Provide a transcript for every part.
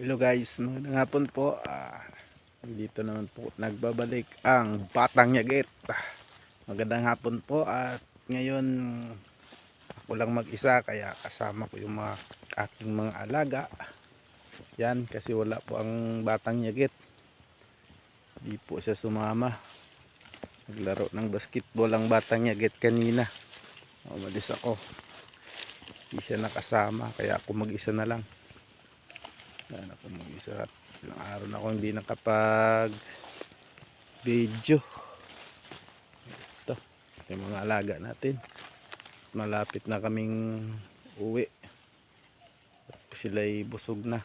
Hello guys, magandang hapon po. Ah, dito naman po nagbabalik ang Batang Yagit. Ah, magandang hapon po at ngayon ako lang mag-isa kaya kasama ko yung mga aking mga alaga. Yan kasi wala po ang Batang Yagit. Di po siya sumama. Naglaro ng basketball ang Batang Yagit kanina. Umalis ako. Di siya nakasama kaya ako mag-isa na lang. Yan ako mag-isa ilang araw na ako hindi nakapag video. Ito, ito yung mga alaga natin. Malapit na kaming uwi. Sila'y busog na.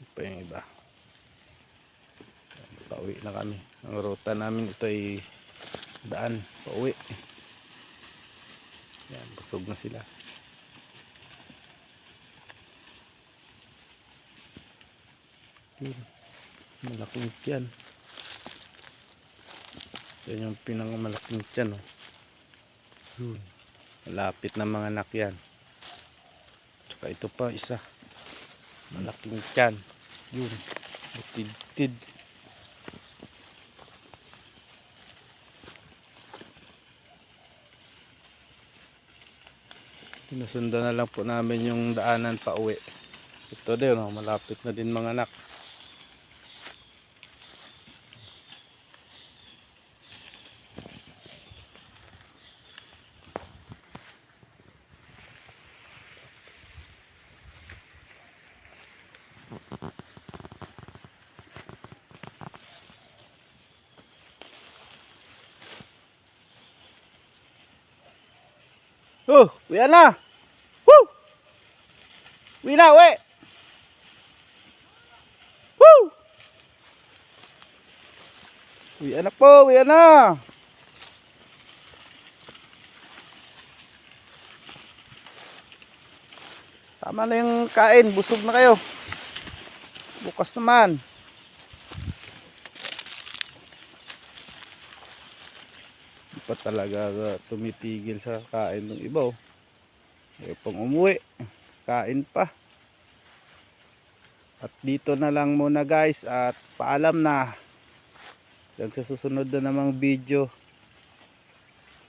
Ito pa yung iba. Pauwi na kami. Ang ruta namin ito ay daan pauwi. Yan, busog na sila. Yun. Malaking tiyan. Yan yung pinangamalaking tiyan. Oh. Yun. Malapit na mga anak yan. Tsaka ito pa isa. Malaking tiyan. Yun. Butid-tid. Sinusundan na lang po namin yung daanan pa uwi. Ito din, oh, malapit na din mga anak. Oh, uwi na. Woo! Uwi na, uwi. Woo! Uwi na po, uwi na. Tama na yung kain, busog na kayo. Bukas naman. Pa talaga uh, tumitigil sa kain ng iba oh. Pang umuwi, kain pa. At dito na lang muna guys at paalam na. Hanggang sa susunod na namang video.